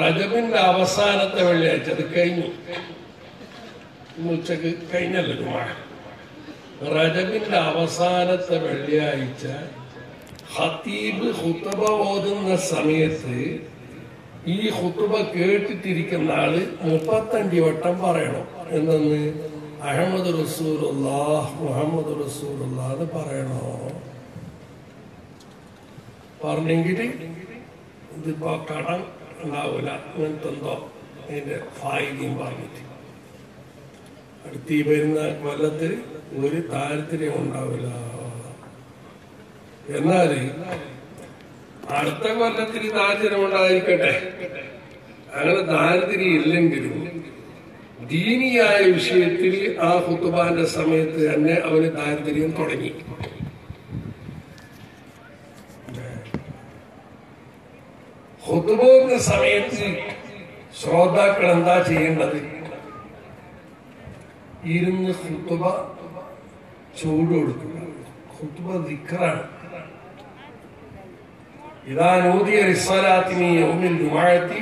റജബിന്റെ അവസാനത്തെ വെള്ളിയാഴ്ച അത് കഴിഞ്ഞു. ഉച്ചയ്ക്ക് കഴിഞ്ഞല്ലോ ജുമാ. റജബിന്റെ അവസാനത്തെ വെള്ളിയാഴ്ച ഹത്തീബ് ഹുത്തബ ഓതുന്ന സമയത്ത് ഈ ഹുത്തുബ കേട്ടിട്ടിരിക്കുന്ന ആൾ മുപ്പത്തഞ്ച് വട്ടം പറയണം. എന്തെന്ന്? അഹമ്മദ് റസൂറുല്ലാ മുഹമ്മദ് റസൂറുല്ലാന്ന് പറയണോ? പറഞ്ഞെങ്കിൽ ഇതിപ്പോ കടം ഉണ്ടാവില്ല. അങ്ങനത്തെ എന്തോ അതിന്റെ ഭാഗ്യം പറഞ്ഞിട്ട് അടുത്ത് ഈ വരുന്ന കൊല്ലത്തിൽ ഒരു താല്പര്യം ഉണ്ടാവില്ല. എന്നാൽ അടുത്ത കൊല്ലത്തിൽ താല്പര്യം ഉണ്ടായിരിക്കട്ടെ? അങ്ങനെ താല്പര്യം ഇല്ലെങ്കിലും ദീനിയായ വിഷയത്തിൽ ആ ഹുത്തുബാന്റെ സമയത്ത് തന്നെ അവന് താല്പര്യം തുടങ്ങി. ഹുത്തുബോന്ന സമയത്ത് ശ്രോതാക്കൾ എന്താ ചെയ്യേണ്ടത്? ഇരുന്ന് ഹുത്തുബ ചൂട് കൊടുക്കുക. ഹുത്തുബ ദിക്കറാണ് ഇതാ നൂതിയ റിസ്വലാത്തിനി യൗമിൽ ജുമാഅത്തി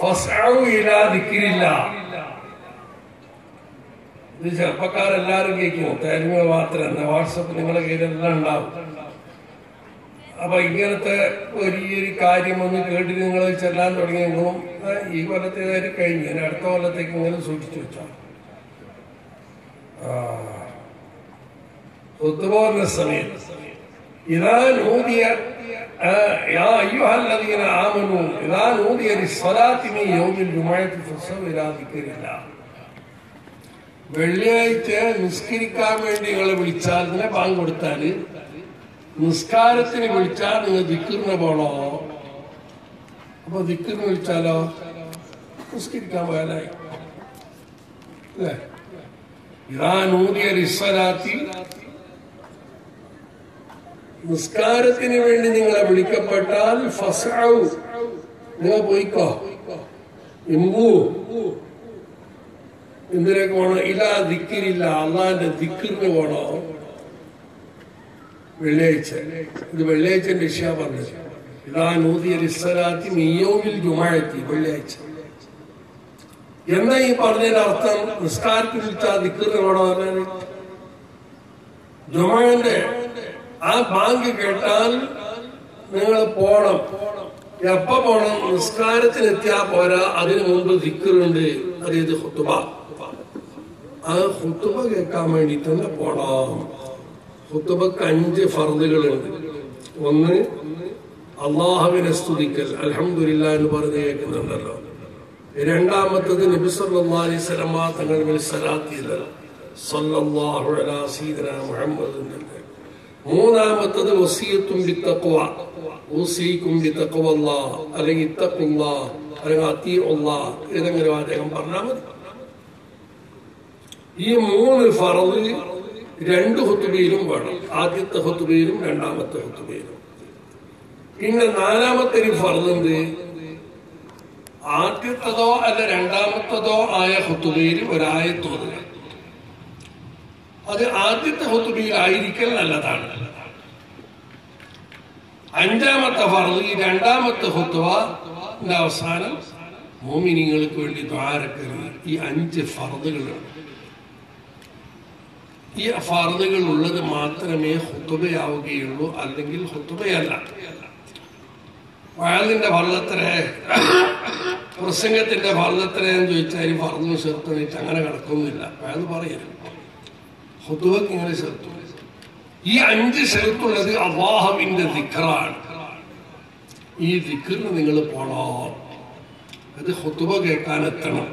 ഫസ്അഉ ഇലാ ദിക്രില്ല. ഇത് ചെറുപ്പക്കാരെല്ലാവരും കേൾക്കും. തരുമ മാത്രം. വാട്സപ്പ് നിങ്ങളുടെ കയ്യിലെല്ലാം ഉണ്ടാവും. അപ്പൊ ഇങ്ങനത്തെ വലിയൊരു കാര്യം ഒന്ന് കേട്ട് നിങ്ങൾ ചെല്ലാൻ തുടങ്ങിയെങ്കിലും ഈ കൊല്ലത്തേതായിട്ട് കഴിഞ്ഞു ഇനി അടുത്ത കൊല്ലത്തേക്ക് ഇങ്ങനെ സൂക്ഷിച്ചു വെച്ചോ ഒത്തുപോകുന്ന സമയത്ത് ഇതാ നൂതിയ يا أيها الذين آمنوا إذا نودي للصلاة من يوم الجمعة فاسعوا إلى ذكر الله വെള്ളിയാഴ്ച നിസ്കരിക്കാൻ വേണ്ടി നിങ്ങളെ വിളിച്ചാൽ തന്നെ ബാങ്ക് കൊടുത്താല് നിസ്കാരത്തിന് വിളിച്ചാൽ നിങ്ങൾ ദിക്കറിന് പോണോ? അപ്പൊ ദിക്കറിന് വിളിച്ചാലോ? നിസ്കരിക്കാൻ പോയാലായി. അല്ലേ? ഇതാ നൂതിയ റിസ്വലാത്തി നിസ്കാരത്തിന് വേണ്ടി നിങ്ങളെ വിളിക്കപ്പെട്ടാൽ ഫസാവു നിങ്ങൾ പോയിക്കോ? ഇമ്പു എന്തിനൊക്കെ പോണോ? ഇലാ ദിക്കിരില്ല അള്ളാന്റെ ദിക്കിറിന് പോണോ. വെള്ളിയാഴ്ച. ഇത് വെള്ളിയാഴ്ചന്റെ വിഷയ പറഞ്ഞത്. ഇതാ നൂതിയ റിസ്സലാത്തി മിയോമിൽ ജുമാഴത്തി വെള്ളിയാഴ്ച. എന്നാ ഈ പറഞ്ഞതിന്റെ അർത്ഥം? നിസ്കാരത്തിൽ പോണോ പറഞ്ഞാൽ ജുമാന്റെ ആ ബാങ്ക് കേട്ടാൽ നിങ്ങൾ പോണം. എപ്പ പോണം? നിസ്കാരത്തിനെത്തിയാ പോരാ. അതിനു മുമ്പ് ദിക്കറുണ്ട് അതായത് ഹുത്തുബ ആ ഹുത്തുബ കേൾക്കാൻ വേണ്ടി തന്നെ പോണം? ഹുത്തുബക്ക് അഞ്ച് ഫർദുകളുണ്ട്. ഒന്ന് അള്ളാഹുവിനെ സ്തുതിക്കൽ അലഹമില്ല എന്ന് പറഞ്ഞ് കേൾക്കുന്നുണ്ടല്ലോ. രണ്ടാമത്തത് നബി സല്ലല്ലാഹു അലൈഹി വസല്ലമ തങ്ങൾ മൂന്നാമത്തത് വസീയത്തും അല്ലെങ്കിൽ അല്ലെങ്കിൽ അത്തീഉള്ള ഏതെങ്കിലും അദ്ദേഹം പറഞ്ഞാൽ മതി. ഈ മൂന്ന് ഫറദ് രണ്ട് ഹുത്തുബയിലും വേണം. ആദ്യത്തെ ഹുത്തുബയിലും രണ്ടാമത്തെ ഹുത്തുബയിലും. പിന്നെ നാലാമത്തെ ഒരു ഫറദുണ്ട് ആദ്യത്തതോ അല്ല രണ്ടാമത്തതോ ആയ ഹുത്തുബയിൽ ഒരായത്തോതുക അത് ആദ്യത്തെ ഹുത്തുബയിൽ ആയിരിക്കൽ നല്ലതാണ്. അഞ്ചാമത്തെ ഫർദ് ഈ രണ്ടാമത്തെ ഹുത്തുവ അവസാനം മോമിനിങ്ങൾക്ക് വേണ്ടി ദ്വാരക്കരുത് ഈ അഞ്ച് ഫർദുകളുണ്ട് ഈ ഫർദുകൾ ഉള്ളത് മാത്രമേ ഹുത്തുബയാവുകയുള്ളൂ അല്ലെങ്കിൽ ഹുത്തുബയല്ല. വയലിന്റെ ഫർദത്ര പ്രസംഗത്തിന്റെ ഫർദത്ര എന്ന് ചോദിച്ചാൽ ഈ ഫർദും ചേർത്ത് അങ്ങനെ കിടക്കുന്നില്ല. വയൽ പറയരുത്. ഹുത്തുബക്ക് ഇങ്ങനെ ചേർത്തു ഈ അഞ്ച് ചേർത്തുള്ളത് അള്ളാഹുവിന്റെ ദിക്കറാണ് ഈ ദിക്കറിന് നിങ്ങൾ പോണോ. അത് ഹുത്തുബ കേൾക്കാൻ എത്തണം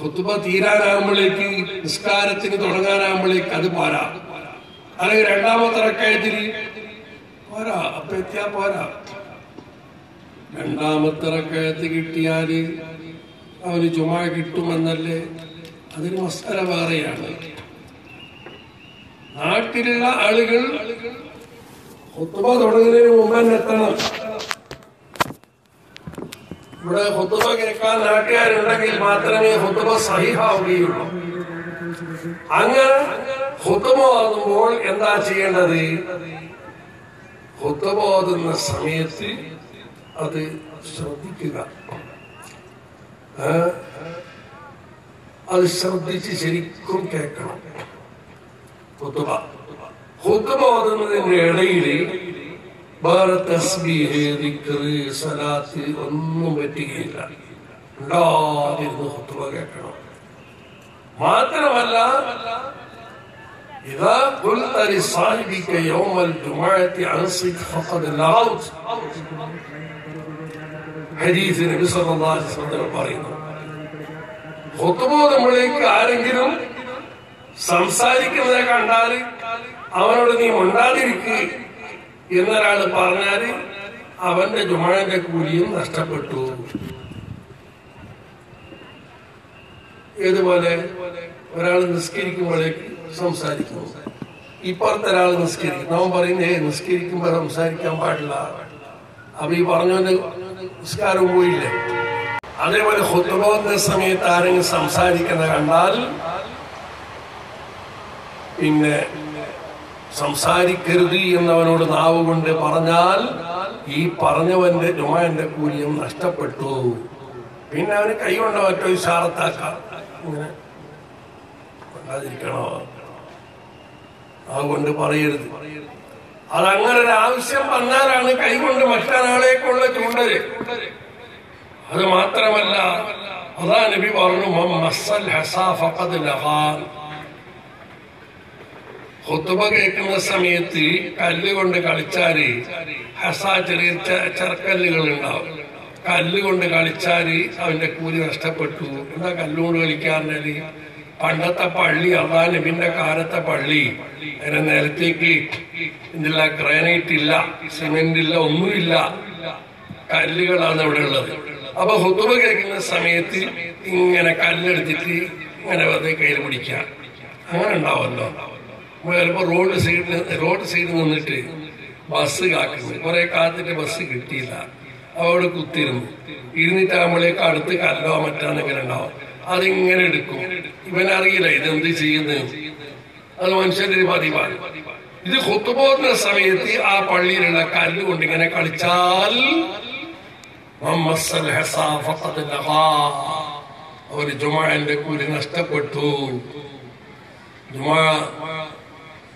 ഹുത്തുബ തീരാനാകുമ്പോഴേക്ക് നിസ്കാരത്തിന് തുടങ്ങാനാകുമ്പോഴേക്ക് അത് പോരാ. അല്ലെങ്കിൽ രണ്ടാമത്തെ റക്കായത്തിൽ പോരാ അപ്പൊ എത്തിയാ പോരാ. രണ്ടാമത്തെ റക്കായത്ത് കിട്ടിയാൽ അവന് ചുമ കിട്ടുമെന്നല്ലേ? അതൊരു മസാല വേറെയാണ്. നാട്ടിലുള്ള ആളുകൾ ഹുത്തുബ തുടങ്ങുന്നതിന് മുമ്പ് എത്തണം. ഇവിടെ ഹുത്തുബ കേൾക്കാൻ നാട്ടുകാരുണ്ടെങ്കിൽ മാത്രമേ ഹുത്തുബ സഹിഹാവുകയുള്ളൂ. അങ്ങനെ ഹുത്തുബ ഓതുമ്പോൾ എന്താ ചെയ്യേണ്ടത്? ഹുത്തുബ ഓതുന്ന സമയത്ത് അത് ശ്രദ്ധിക്കുക? അത് ശ്രദ്ധിച്ച് ശരിക്കും കേൾക്കണം. ഹുത്തുബ ഹുത്തുബ ഓതുന്നതിന്റെ ഇടയിൽ വേറെ തസ്ബീഹ് ദിക്റ് സലാത്ത് ഒന്നും പറ്റുകയില്ല ഉണ്ടാതിരുന്ന് ഹുത്തുബ കേൾക്കണം മാത്രമല്ല إذا قلت لصاحبك يوم الجمعة أنصت فقد لغوت حديث النبي صلى الله عليه وسلم പറയുന്നു ഖുത്ബ നമ്മളിലേക്ക് ആരെങ്കിലും സംസാരിക്കുന്നത് കണ്ടാൽ അവനോട് നീ ഉണ്ടാതിരിക്കുക എന്നൊരാൾ പറഞ്ഞാൽ അവന്റെ ജുമാന്റെ കൂലിയും നഷ്ടപ്പെട്ടു. ഏതുപോലെ ഒരാൾ നിസ്കരിക്കുമ്പോഴേക്ക് സംസാരിക്കുന്നു. ഇപ്പുറത്തെ ഒരാൾ നിസ്കരിക്കും. അവൻ പറയുന്നേ നിസ്കരിക്കുമ്പോ സംസാരിക്കാൻ പാടില്ല. അപ്പൊ ഈ പറഞ്ഞോണ്ട് നിസ്കാരവും പോയില്ലേ? അതേപോലെ ഹുത്തുബോധ സമയത്ത് ആരെങ്കിലും സംസാരിക്കുന്ന കണ്ടാൽ പിന്നെ സംസാരിക്കരുത് എന്നവനോട് നാവ് കൊണ്ട് പറഞ്ഞാൽ ഈ പറഞ്ഞവന്റെ ജുമാന്റെ കൂലിയും നഷ്ടപ്പെട്ടു. പിന്നെ അവന് കൈ കൊണ്ട് മറ്റോ ഇഷാറത്താക്കാം ഇങ്ങനെ കൊണ്ടാതിരിക്കണോ? അതുകൊണ്ട് പറയരുത്. അതങ്ങനെ ഒരു ആവശ്യം വന്നാലാണ് കൈകൊണ്ട് മറ്റൊരാളേക്കുള്ള ചൂണ്ടൽ അത് മാത്രമല്ല അതാ നബി പറഞ്ഞു ഖുത്ബ കേൾക്കുന്ന സമയത്ത് കല്ലുകൊണ്ട് കളിച്ചാൽ ഹസ ചെറിയ ചെറുക്കല്ലുകൾ ഉണ്ടാവും കല്ലുകൊണ്ട് കളിച്ചാൽ അവന്റെ കൂലി നഷ്ടപ്പെട്ടു. എന്താ കല്ലുകൊണ്ട് കളിക്കാറുണ്ടെങ്കിൽ പണ്ടത്തെ പള്ളി അള്ളാ നബിന്റെ കാലത്തെ പള്ളി. അതിന്റെ നിലത്തേക്ക് ഇതില്ല ഗ്രാനൈറ്റ് ഇല്ല സിമെന്റ് ഇല്ല ഒന്നുമില്ല. കല്ലുകളാണ് അവിടെ ഉള്ളത്. അപ്പൊ ഹുത്തുബ കേൾക്കുന്ന സമയത്ത് ഇങ്ങനെ കല്ലെടുത്തിട്ട് ഇങ്ങനെ വെറുതെ കയ്യിൽ പിടിക്കാം അങ്ങനെ ഉണ്ടാവുമല്ലോ. ചിലപ്പോ റോഡ് സൈഡിൽ റോഡ് സൈഡിൽ നിന്നിട്ട് ബസ് കാക്കുന്നു. കുറെ കാത്തിട്ട് ബസ് കിട്ടിയില്ല. അവിടെ കുത്തിരുന്നു. ഇരുന്നിട്ടാകുമ്പോഴേക്ക് അടുത്ത് കല്ലോ മറ്റാന്നെങ്കിലും ഉണ്ടാവും. അതിങ്ങനെ എടുക്കും. ഇവനറിയില്ല ഇതെന്ത് ചെയ്യുന്നു. അത് മനുഷ്യന്റെ പതിവാണ്. ഇത് കൊത്തുപോകുന്ന സമയത്ത് ആ പള്ളിയിലുള്ള കല്ല് കൊണ്ട് ഇങ്ങനെ കളിച്ചാൽ. ഒരു ജുമാന്റെ കൂലി നഷ്ടപ്പെട്ടു. ജുമാ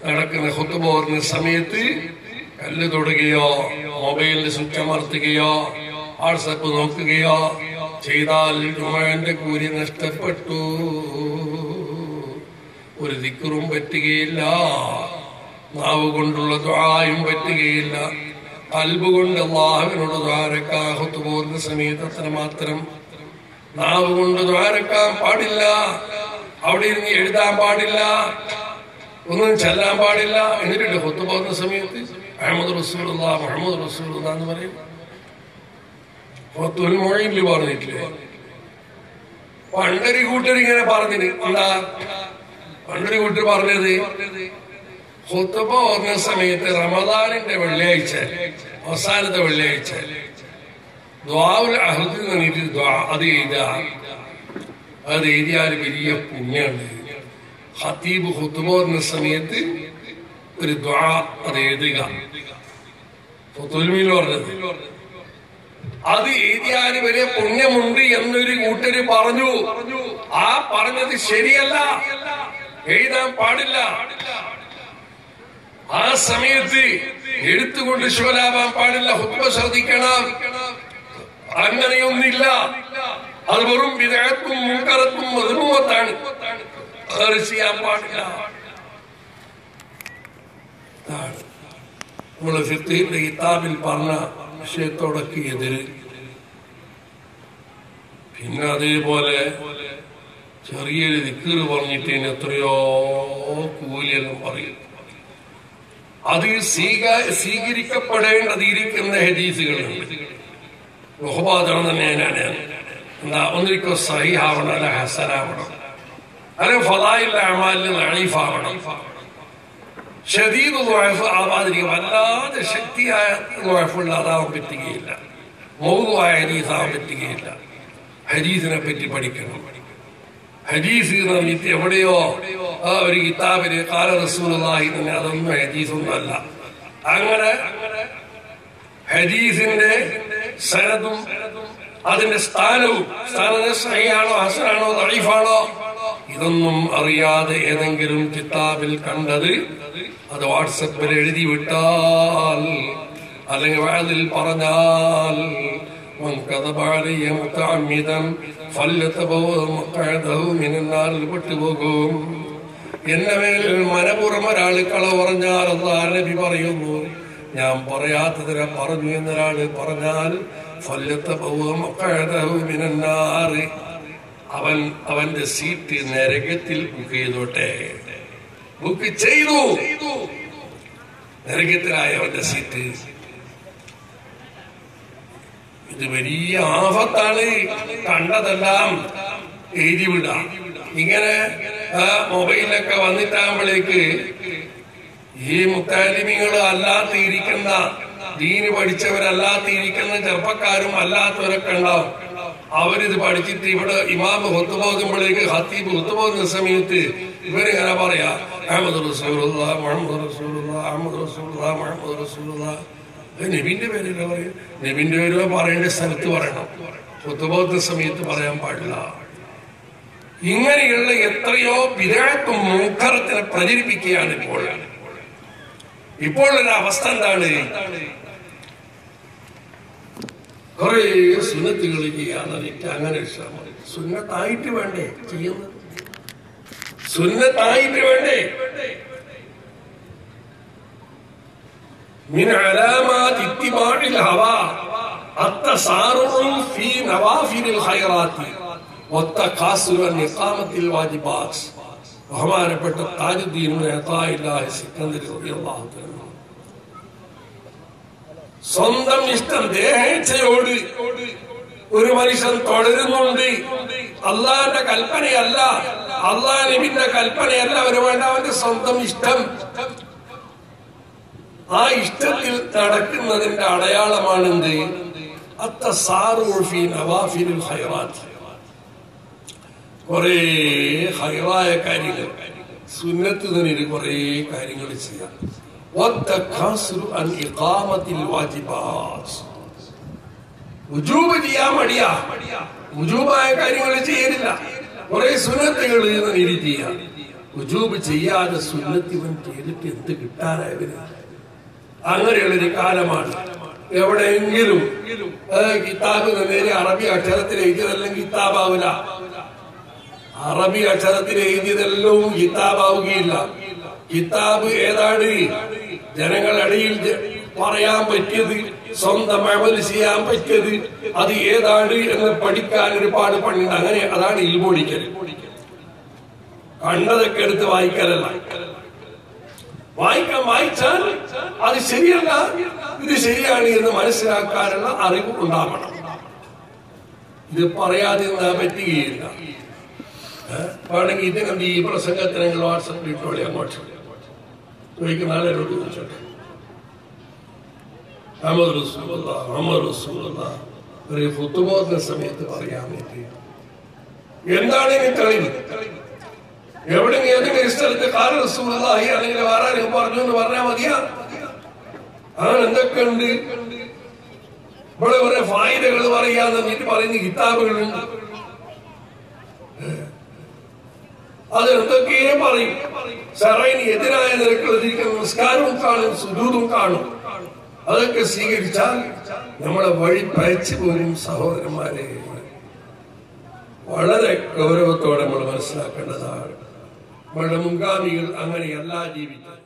നടക്കുന്ന ഹുത്തുബ സമയത്ത് കല്ല് തൊടുകയോ മൊബൈലിൽ സ്വിച്ച് അമർത്തുകയോ വാട്സപ്പ് നോക്കുകയോ ചെയ്താൽ ജുമാന്റെ കൂലി നഷ്ടപ്പെട്ടു. ഒരു ദിക്കറും പറ്റുകയില്ല നാവ് കൊണ്ടുള്ള ദ്വായും പറ്റുകയില്ല. കൽബ് കൊണ്ട് അള്ളാഹുവിനോട് ദ്വാരക്കാഹത്ത് പോകുന്ന സമയത്ത് അത്ര മാത്രം നാവ് കൊണ്ട് ദ്വാരക്കാൻ പാടില്ല അവിടെ ഇരുന്ന് എഴുതാൻ പാടില്ല ഒന്നും ചെല്ലാൻ പാടില്ല. എന്നിട്ടില്ല ഹൊത്തു പോകുന്ന സമയത്ത് അഹമ്മദ് റസൂലുള്ള മുഹമ്മദ് റസൂലുള്ള എന്ന് പറയും. കൊത്തൊരു മൊഴിയിൽ പറഞ്ഞിട്ടില്ലേ? പണ്ടൊരു കൂട്ടരിങ്ങനെ പറഞ്ഞിന്. എന്താ? പണ്ടൊരു കൂട്ടർ പറഞ്ഞത് ഹുത്തുബ ഓർന്ന സമയത്ത് റമദാനിന്റെ വെള്ളിയാഴ്ച അവസാനത്തെ വെള്ളിയാഴ്ച അത് എഴുതാ. അത് എഴുതിയാൽ വലിയ പുണ്യാണ്. ഹത്തീബ് ഓർന്ന സമയത്ത് ഒരു ദ്വാ അത് പറഞ്ഞത് അത് എഴുതിയാൽ വരെ പുണ്യമുണ്ട് എന്നൊരു കൂട്ടര് പറഞ്ഞു. ആ പറഞ്ഞത് ശരിയല്ല. എഴുതാൻ പാടില്ല. ആ സമയത്ത് എടുത്തുകൊണ്ട് ശിവലാവാൻ പാടില്ല ഹുത്മ ശ്രദ്ധിക്കണം. അങ്ങനെയൊന്നില്ല അത് വെറും വിദേഹത്തും മുൻകറത്തും മധുമത്താണ് ചെയ്യാൻ പാടില്ല നമ്മൾ ഫിത്തിന്റെ കിതാബിൽ പറഞ്ഞ വിഷയത്തോടൊക്കെ എതിര്. പിന്നെ അതേപോലെ ചെറിയൊരു ദിക്കറ് പറഞ്ഞിട്ട് എത്രയോ കൂലിയെല്ലാം പറയും. അത് സ്വീക സ്വീകരിക്കപ്പെടേണ്ടതിരിക്കുന്ന ഹദീസുകളുണ്ട്. തന്നെ ഞാനാണ് എന്താ ഒന്നിരിക്കോ സഹിഹാവണം അല്ല ഹസനാവണം. അല്ലെ ഫലായിൽ അമാലിന് നഴീഫാവണം ഷദീദ് ദ്വാഫ് ആവാതിരിക്കും. വല്ലാതെ ശക്തിയായ ദ്വാഫുള്ള അതാവാൻ പറ്റുകയില്ല. മൗതുവായ ഹരീസാവാൻ പറ്റുകയില്ല. ഹരീസിനെ പറ്റി പഠിക്കണം. ഹരീസ് എന്ന് എവിടെയോ ആ ഒരു കിതാബിന് കാല റസൂലായി തന്നെ അതൊന്നും ഹരീസൊന്നും അല്ല അങ്ങനെ ഹദീസിന്റെ സനതും അതിന്റെ സ്ഥാനവും സ്ഥാനം സഹിയാണോ ഹസനാണോ ദൈഫാണോ ഇതൊന്നും അറിയാതെ ഏതെങ്കിലും കിതാബിൽ കണ്ടത് അത് വാട്സപ്പിൽ എഴുതി വിട്ടാൽ അല്ലെങ്കിൽ വഴതിൽ പറഞ്ഞാൽ പെട്ടുപോകും എന്റെ മേൽ മനപൂർവം ഒരാൾ കളവ് പറഞ്ഞാൽ അതാരി പറയുന്നു. ഞാൻ പറയാത്തതിനെ പറഞ്ഞു എന്നൊരാൾ പറഞ്ഞാൽ ഫല്ലത്തെ മിനന്നാറ് അവൻ അവന്റെ സീറ്റ് നരകത്തിൽ ബുക്ക് ചെയ്തോട്ടെ. ബുക്ക് ചെയ്തു. നരകത്തിലായ അവന്റെ സീറ്റ്. ഇത് വലിയ ആഫത്താണ് കണ്ടതെല്ലാം എഴുതി വിടാം. ഇങ്ങനെ മൊബൈലൊക്കെ വന്നിട്ടാകുമ്പോഴേക്ക് ഈ മുത്താലിമികൾ അല്ലാത്തിരിക്കുന്ന ദീന് പഠിച്ചവരല്ലാത്തിരിക്കുന്ന ചെറുപ്പക്കാരും അല്ലാത്തവരൊക്കെ ഉണ്ടാവും. അവരിത് പഠിച്ചിട്ട് ഇവിടെ ഇമാമ് ഒത്തുപോകുമ്പോഴേക്ക് ഹത്തീബ് ഒത്തുപോകുന്ന സമയത്ത് ഇവരിങ്ങനെ പറയാ അഹമ്മദ് റസൂലുള്ള മുഹമ്മദ് അഹമ്മദ് നബിന്റെ പേരല്ല പറയും? നബിന്റെ പേര് പറയേണ്ട സ്ഥലത്ത് പറയണം. ഒത്തുപോകുന്ന സമയത്ത് പറയാൻ പാടില്ല. ഇങ്ങനെയുള്ള എത്രയോ വിരാട്ടും മൂക്കറത്തിനെ പ്രചരിപ്പിക്കുകയാണ് ഇപ്പോൾ. ഇപ്പോഴുള്ള അവസ്ഥ എന്താണ്? കുറെ സുന്നത്തുകൾ ചെയ്യാന്ന് എനിക്ക് അങ്ങനെ ഇഷ്ടമാണ് സുന്നത്തായിട്ട് വേണ്ടേ ചെയ്യുന്നത് സുന്നത്തായിട്ട് വേണ്ടേ من علامات اتباع الهوى التسارع في نوافل الخيرات والتكاسل عن إقامة الواجبات ബഹുമാനപ്പെട്ട താജുദ്ദീൻ നേതായില്ലാഹി സിക്കന്ദരി റളിയല്ലാഹു തആല സ്വന്തം ഇഷ്ടം ദേഹേച്ഛയോട് ഒരു മനുഷ്യൻ തുടരുന്നുണ്ട്. അള്ളാന്റെ കൽപ്പനയല്ല അള്ളാഹ് നബിന്റെ കൽപ്പനയല്ല അവന് വേണ്ട അവന്റെ സ്വന്തം ഇഷ്ടം. ആ ഇഷ്ടത്തിൽ നടക്കുന്നതിന്റെ നവാഫിലുൽ ഹൈറാത്ത് കുറേ ഹൈറായ കാര്യങ്ങൾ. സുന്നത്ത് തന്നെ കൊറേ കാര്യങ്ങൾ ചെയ്യാം. ഉജൂബ് ചെയ്യാൻ മടിയാ. ഉജൂബായ കാര്യങ്ങൾ ചെയ്യലില്ല കുറെ സുന്നത്തുകൾ രീതി ചെയ്യാം വുജൂബ് ചെയ്യാതെ സുന്നത്തിവൻ ചെയ്തിട്ട് എന്ത് കിട്ടാനായവന് അങ്ങനെയുള്ളൊരു കാലമാണ്. എവിടെയെങ്കിലും കിതാബ് നേരെ അറബി അക്ഷരത്തിൽ എഴുതിയതെല്ലാം കിതാബാവില്ല അറബി അക്ഷരത്തിൽ എഴുതിയതെല്ലാം കിതാബാവുകയില്ല. കിതാബ് ഏതാണ്? ജനങ്ങളടിയിൽ പറയാൻ പറ്റിയത് സ്വന്തം അമൽ ചെയ്യാൻ പറ്റിയത് അത് ഏതാണ് എന്ന് പഠിക്കാൻ ഒരുപാട് പണിയുണ്ട്. അങ്ങനെ അതാണ് ഇൽമോടിക്കൽ കണ്ടതൊക്കെ എടുത്ത് വായിക്കലല്ല. വായിക്കാൻ വായിച്ചാൽ അത് ശരിയല്ല ഇത് ശരിയാണ് എന്ന് മനസ്സിലാക്കാനുള്ള അറിവ് ഉണ്ടാവണം. ഇത് പറയാതെ പറ്റുകയില്ല? വേണമെങ്കിൽ ഇതിനെ ഈ പ്രസംഗത്തിനെങ്കിലും വാട്സപ്പിൽ ഇട്ടോളി അങ്ങോട്ട്. ചോദിക്കുന്ന ആളോട് ചോദിച്ചോട്ടെ? അഹമ്മദ് റസൂലുള്ള അഹമ്മദ് റസൂലുള്ള ഒരു ഫുത്തുബോധന സമയത്ത് പറയാൻ വേണ്ടി. എന്താണ് ഇനി തെളിവ്? എവിടെ ഏതെങ്കിലും സ്ഥലത്ത് കാർ റസൂലായി അല്ലെങ്കിൽ വേറെ പറഞ്ഞു എന്ന് പറഞ്ഞാൽ മതിയാ? അങ്ങനെ എന്തൊക്കെ ഉണ്ട്? ഇവിടെ കുറെ ഫായിദകൾ പറയാന്ന് നീട്ടി പറയുന്ന കിതാബുകളുണ്ട്. അത് എന്തൊക്കെയും പറയും സെറൈന് എതിരായ നിരക്കിലിരിക്കുന്ന നിസ്കാരവും കാണും സുദൂതും കാണും. അതൊക്കെ സ്വീകരിച്ചാൽ നമ്മളെ വഴി പയച്ചു പോരും സഹോദരന്മാരെ. വളരെ ഗൗരവത്തോടെ നമ്മൾ മനസ്സിലാക്കേണ്ടതാണ്. നമ്മളുടെ മുൻഗാമികൾ അങ്ങനെയല്ല ജീവിച്ചത്.